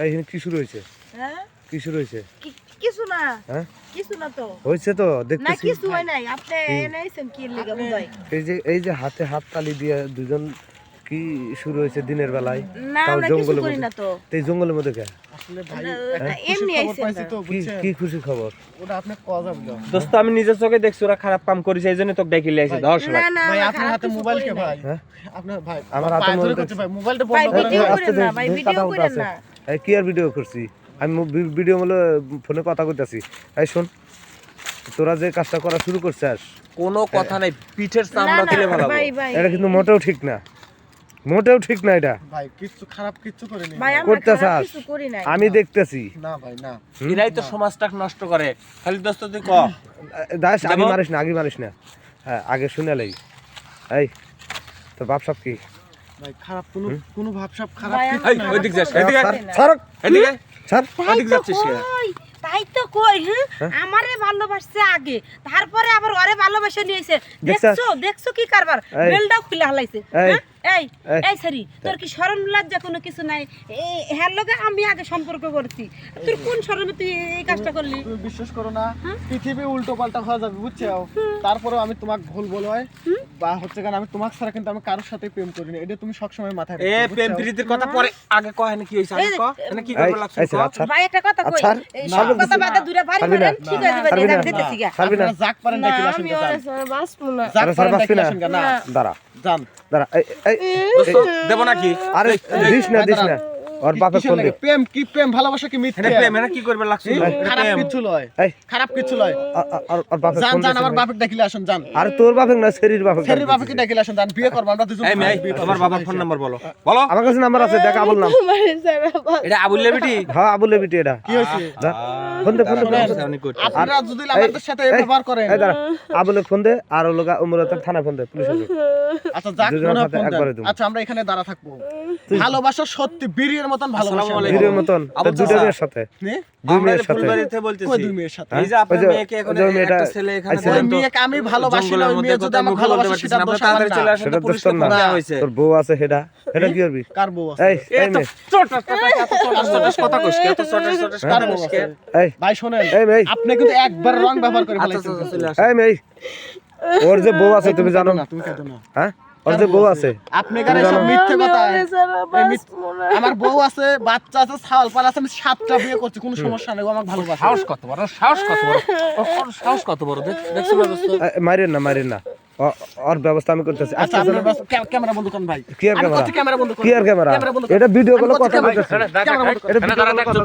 এই এখানে কি শুরু হয়েছে? হ্যাঁ? কি শুরু হয়েছে? কি- কিছু না। হ্যাঁ? কিছু না তো। হয়েছে তো না কিছু হয় নাই। আপনি এনেছেন কি লিগা এই যে এই যে হাতে হাত তালি দিয়ে দুজন কি শুরু হয়েছে দিনের বেলায়? না আমরা কিছু জঙ্গলের করি মধ্যে। না তো। এই জঙ্গলের মধ্যে কে? কি খুশি খবর? ওটা আপনি কওয়া যাবে দোস্ত আমি নিজের চোখে দেখছি ওরা খারাপ কাম করেছে এই জন্য তোকে ডেকে ধর না ভাই আপনার হাতে মোবাইল কে ভাই? হ্যাঁ? আপনার ভাই আমার হাতে মোবাইল ভাই মোবাইলটা বন্ধ করেন ভিডিও করেন আস্তে না, ভাই, ভিডিও কথা বলতে করেন না। এই কি আর ভিডিও করছি? আমি ভিডিও বলে ফোনে কথা কইতাছি। এই শোন তোরা যে কাজটা করা শুরু করছিস কোনো কথা নাই পিঠের চামড়া তুলে ভালো এটা কিন্তু মোটেও ঠিক না। মোটেও ঠিক না এটা। ভাই কিচ্ছু খারাপ কিচ্ছু করেনি। ভাই কিছু আমি দেখতেছি। না ভাই না। এরাই তো সমাজটা নষ্ট করে। খালি দোস্ত তুই ক। দাস আগে? মারিস না আগে মারিস না। হ্যাঁ আগে শুনে লাই। এই তোর বাপ সব কি? ভাই খারাপ কোনো কোনো ভাবসাব খারাপ এই নাই। ওইদিক যাস এদিকে ছাড়, এদিকে ছাড়। তাই যাচ্ছিস তাই তো কই হ্যাঁ? আমারে ভালোবাসছে আগে তারপরে আবার ওরে ভালোবাসে নিয়েছে। দেখছ দেখছ কি কারবার? এই। বেলটাও খুলে হালাইছে এই। হ্যাঁ? এই। এই। এই। সরি তোর কি শরম লজ্জা কোনো কিছু নাই? এই হ্যার লগে আমি আগে সম্পর্ক করছি। তোর কোন শরমে তুই এই কাজটা করলি? বিশ্বাস করো না পৃথিবী উল্টো পাল্টা হয়ে যাবে বুঝছ? তারপরে আমি তোমাকে ভুল বলো হয় বা হচ্ছে কারণ আমি তোমাকে ছাড়া কিন্তু আমি কারোর সাথে প্রেম করিনি। এটা তুমি সবসময় মাথায় এ প্রেম প্রীতির কথা পরে আগে কয় না কি হইছে আগে এই- ক লাগছে? আচ্ছা। ভাই একটা কথা কই? আচ্ছা, এই সব কথা বাদে দূরে বাড়ি করেন ঠিক আছে ভাই। এটা গা আপনারা যাক পারেন না আসেন। বাসবো না। পারেন আসেন না না। দাঁড়া যান। দাঁড়া এই এই দেব নাকি? আরে দিস না দিস না। ওর বাপের ফোন লাগে? প্রেম কি প্রেম? ভালোবাসা কি মিথ্যে? প্রেম কি করবে লাগছে? খারাপ কিছু লয়। এই। খারাপ কিছু লয়। আর- আর বাপের যান আমার বাপের ডাকিলে আসেন যান। আরে তোর বাপের না শরীর বাপের ফেরি বাবাকে ডাকিলে আসেন যান। বিয়ে করব আমরা দুজন এই আমার বাবার ফোন নাম্বার বলো। বলো। আমার কাছে নাম্বার আছে দেখ আবুল নাম। এটা আবুল বেটি হ্যাঁ আবুল বিটি এটা। কি হয়েছে? যা, ফোন দে ফোন দে আপনারা যদি আমাদের সাথে এই ব্যবহার করেন। এই দাঁড়া আবুলে ফোন দে আর ও লোকা উমরাতে থানা ফোন দে পুলিশ আচ্ছা যাক মনে ফোন। আচ্ছা আমরা এখানে দাঁড়া থাকব। ভালোবাসা সত্যি বীরের মতন ভালোবাসা আসসালামু মতন। দুটো মেয়ের সাথে। দুই মেয়ের সাথে। ফুলবাড়িতে বলতেছি। দুই মেয়ের সাথে? এই যে আপনার মেয়েকে এখন ওই যে মেয়েটা একটা ছেলে এখানে ওই মেয়েকে আমি ভালোবাসি না ওই মেয়ে যদি আমাকে ভালোবাসে সেটা দোষ আমার চলে না। আসেন তো দোষ পুলিশকে তোর না ফোন তোর বউ আছে সেটা সেটা কি করবি? কার বউ আছে? এই এই তো চটাস চটাস চটাস কথা কইস কে এত চটাস চটাস কার বউ আছে? এই। ভাই শোনেন এই মেয়ে। আপনি কিন্তু একবার রং ব্যবহার করে আচ্ছা ফেলাইছেন। আচ্ছা, এই মেয়ে। ওর যে বউ আছে তুমি জানো। না তুমি কেঁদো না। হ্যাঁ? ওর যে বউ আছে। আপনি কারে সব মিথ্যে কথা আমার বউ আছে বাচ্চা আছে পাল আছে আমি সাতটা বিয়ে করছি কোনো সমস্যা নেই ও আমাকে ভালোবাসে। সাহস কত বড় সাহস কত বড় সাহস কত বড় দেখ দেখছ না দোস্ত মারেন না মারেন না। ওর ব্যবস্থা আমি করতেছি। আচ্ছা আচ্ছা ক্যামেরা বন্ধ করেন ভাই। কি আর ক্যামেরা। করছি ক্যামেরা বন্ধ করেন। কি আর ক্যামেরা ক্যামেরা এটা ভিডিও কলে কথা করছি বলতেছি। ক্যামেরা বন্ধ করেন। এটা কথা